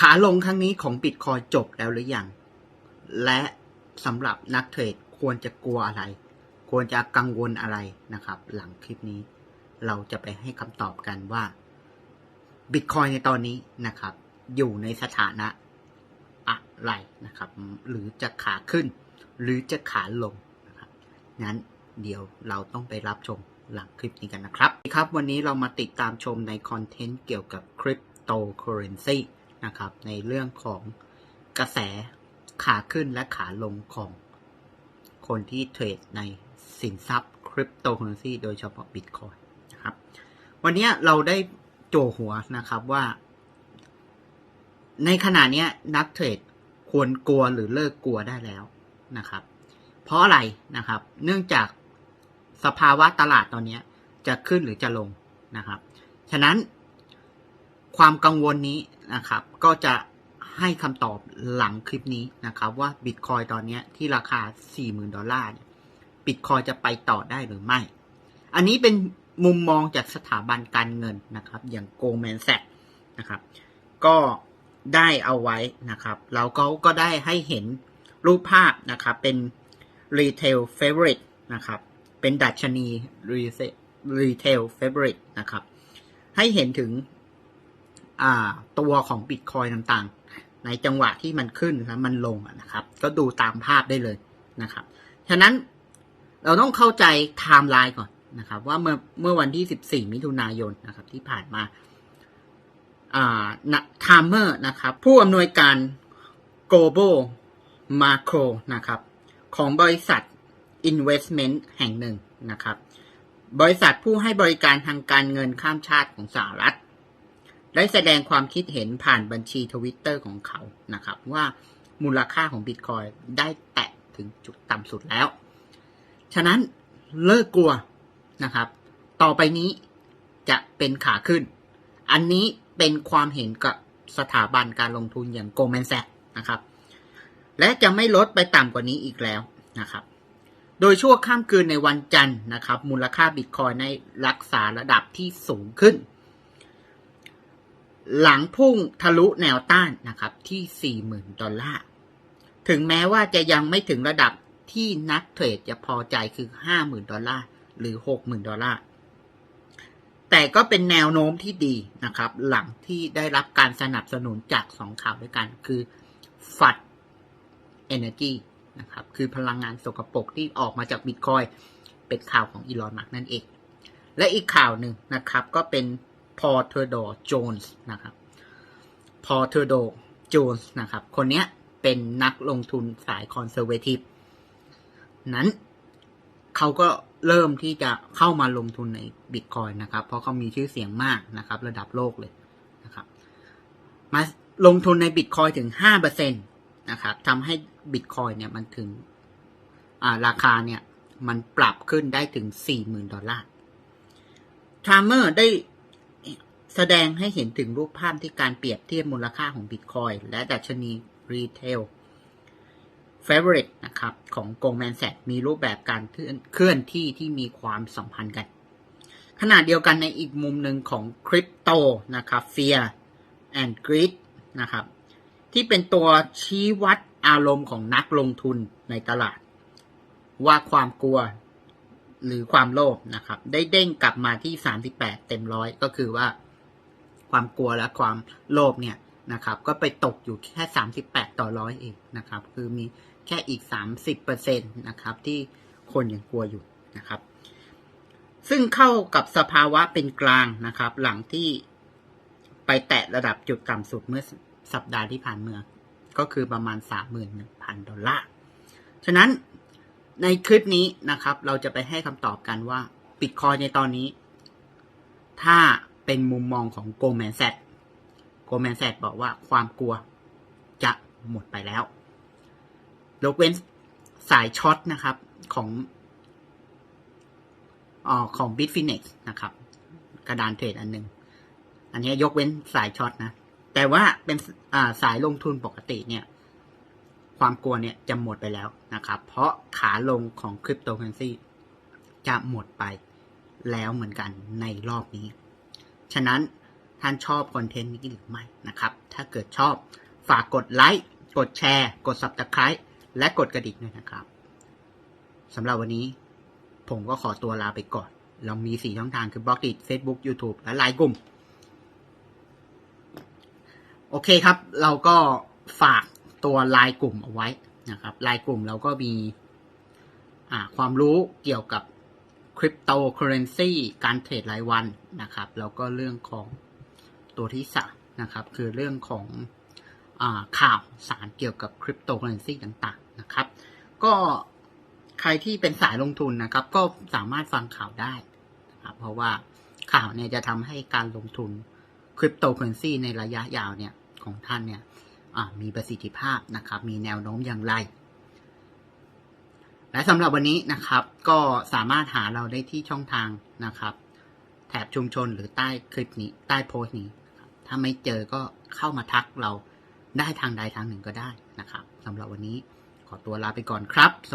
ขาลงครั้งนี้ของบิตคอยจบแล้วหรือยัง และสำหรับนักเทรดควรจะกลัวอะไร ควรจะกังวลอะไรนะครับ หลังคลิปนี้ เราจะไปให้คำตอบกันว่าบิตคอยในตอนนี้นะครับ อยู่ในสถานะอะไรนะครับ หรือจะขาขึ้น หรือจะขาลงนะครับงั้นเดี๋ยวเราต้องไปรับชมหลังคลิปนี้กันนะครับครับ วันนี้เรามาติดตามชมในคอนเทนต์เกี่ยวกับคริปโตเคอเรนซี นะครับ ในเรื่องของกระแสขาขึ้นและขาลงของคนที่เทรดในสินทรัพย์คริปโตเคอเรนซีโดยเฉพาะบิตคอยนะครับ วันนี้เราได้โจหัวนะครับว่า ในขณะนี้นักเทรดควรกลัวหรือเลิกกลัวได้แล้วนะครับ เพราะอะไรนะครับ เนื่องจากสภาวะตลาดตอนนี้จะขึ้นหรือจะลงนะครับ ฉะนั้นความกังวลนี้ นะครับ ก็จะให้คำตอบหลังคลิปนี้นะครับ ว่าบิตคอยตอนนี้ที่ราคา 40,000 ดอลลาร์บิตคอยจะไปต่อได้หรือไม่ อันนี้เป็นมุมมองจากสถาบันการเงินนะครับ อย่าง Goldman Sachs นะครับ ก็ได้เอาไว้นะครับแล้วก็ก็ได้ให้เห็นรูปภาพนะครับ เป็น Retail Favorite นะครับ เป็นดัชนี Retail Favorite นะครับ ให้เห็นถึง ตัวของ Bitcoin ต่างๆ ในจังหวะที่มันขึ้นแล้วมันลงนะครับ ก็ดูตามภาพได้เลยนะครับ ฉะนั้นเราต้องเข้าใจไทม์ไลน์ก่อนนะครับ ว่าเมื่อเมื่อวันที่ 14 มิถุนายนนะครับที่ผ่านมาอ่าไทม์เมอร์นะครับ ผู้อำนวยการ global macro นะครับ ของบริษัท investment แห่งหนึ่งนะครับ บริษัทผู้ให้บริการทางการเงินข้ามชาติของสหรัฐ ได้แสดงความคิดเห็นผ่านบัญชีทวิตเตอร์ของเขานะครับ ว่ามูลค่าของบิตคอยได้แตะถึงจุดต่ำสุดแล้ว ฉะนั้นเลิกกลัวนะครับ ต่อไปนี้จะเป็นขาขึ้น อันนี้เป็นความเห็นกับสถาบันการลงทุนอย่าง Goldman Sachs นะครับ และจะไม่ลดไปต่ำกว่านี้อีกแล้วนะครับ โดยชั่วข้ามคืนในวันจันทร์นะครับ มูลค่าบิตคอยในรักษาระดับที่สูงขึ้น หลังพุ่งทะลุแนวต้านนะครับที่ 40,000 ดอลลาร์ ถึงแม้ว่าจะยังไม่ถึงระดับที่นักเทรดจะพอใจคือ 50,000 ดอลลาร์ หรือ 60,000 ดอลลาร์ แต่ก็เป็นแนวโน้มที่ดีนะครับ หลังที่ได้รับการสนับสนุนจากสองข่าวด้วยกัน คือฟัด Energy นะครับ คือพลังงานสกปรกที่ออกมาจากบิตคอยเป็นข่าวของอีลอนมัสนั่นเอง และอีกข่าวหนึ่งนะครับก็เป็น พอเทอร์โดโจนส์นะครับพอเทอร์โดโจนส์นะครับ คนนี้เป็นนักลงทุนสายคอนเซอร์เวทีฟนั้นเขาก็เริ่มที่จะเข้ามาลงทุนในบิตคอยนะครับ เพราะเขามีชื่อเสียงมากนะครับ ระดับโลกเลยนะครับ มาลงทุนในบิตคอยถึง 5%นะครับทำให้บิตคอยเนี่ยมันถึงราคาเนี่ยมันปรับขึ้นได้ถึง 40,000 ดอลลาร์ทามเมอร์ได้ แสดงให้เห็นถึงรูปภาพที่การเปรียบเทียบมูลค่าของบิตคอยและดัชนีรีเทล Favorite นะครับของ Goldman Sachs มีรูปแบบการเคลื่อนที่ที่มีความสัมพันธ์กัน ขณะเดียวกันในอีกมุมหนึ่งของคริปโตนะครับ Fear and Greed นะครับที่เป็นตัวชี้วัดอารมณ์ของนักลงทุนในตลาด ว่าความกลัวหรือความโลภนะครับ ได้เด้งกลับมาที่ 38 เต็มร้อยก็คือว่า ความกลัวและความโลภเนี่ยนะครับก็ไปตกอยู่แค่ 38 ต่อร้อยเองนะครับ คือมีแค่อีก 30%นะครับที่คนยังกลัวอยู่นะครับ ซึ่งเข้ากับสภาวะเป็นกลางนะครับ หลังที่ไปแตะระดับจุดต่ำสุดเมื่อสัปดาห์ที่ผ่านเมื่อก็คือประมาณ 31,000 ดอลลาร์ ฉะนั้นในคลิปนี้นะครับ เราจะไปให้คำตอบกันว่าบิตคอยในตอนนี้ ถ้า เป็นมุมมองของโกลแมนแซดโกลแมนแซดบอกว่าความกลัวจะหมดไปแล้วยกเว้นสายช็อตนะครับของออของ Bitfinex นะครับ กระดานเทรดอันหนึ่งอันนี้ยกเว้นสายช็อตนะ แต่ว่าเป็นสายลงทุนปกติเนี่ย ความกลัวเนี่ยจะหมดไปแล้วนะครับ เพราะขาลงของคริปโตเคอเรนซีจะหมดไปแล้วเหมือนกันในรอบนี้ ฉะนั้นท่านชอบคอนเทนต์นี้หรือไม่นะครับ ถ้าเกิดชอบฝากกดไลค์ กดแชร์ กด subscribe และกดกระดิ่งด้วยนะครับสำหรับวันนี้ผมก็ขอตัวลาไปก่อน เรามีสี่ช่องทางคือบล็อกดิ Facebook YouTube และไลน์กลุ่ม โอเคครับ เราก็ฝากตัวไลน์กลุ่มเอาไว้นะครับไลน์กลุ่มเราก็มีความรู้เกี่ยวกับ คริปโตเคอเรนซีการเทรดรายวันนะครับ แล้วก็เรื่องของตัวที่สามนะครับ คือเรื่องของอข่าวสารเกี่ยวกับคริปโตเคอเรนซีต่างๆนะครับ ก็ใครที่เป็นสายลงทุนนะครับ ก็สามารถฟังข่าวได้นะครับเพราะว่าข่าวเนี่ยจะทำให้การลงทุนคริปโตเคอเรนซีในระยะยาวเนี่ยของท่านเนี่ยมีประสิทธิภาพนะครับ มีแนวโน้มอย่างไร และสำหรับวันนี้นะครับ ก็สามารถหาเราได้ที่ช่องทางนะครับ แถบชุมชนหรือใต้คลิปนี้ใต้โพสต์นี้ ถ้าไม่เจอก็เข้ามาทักเราได้ทางใดทางหนึ่งก็ได้นะครับสำหรับวันนี้ขอตัวลาไปก่อนครับสวัสดี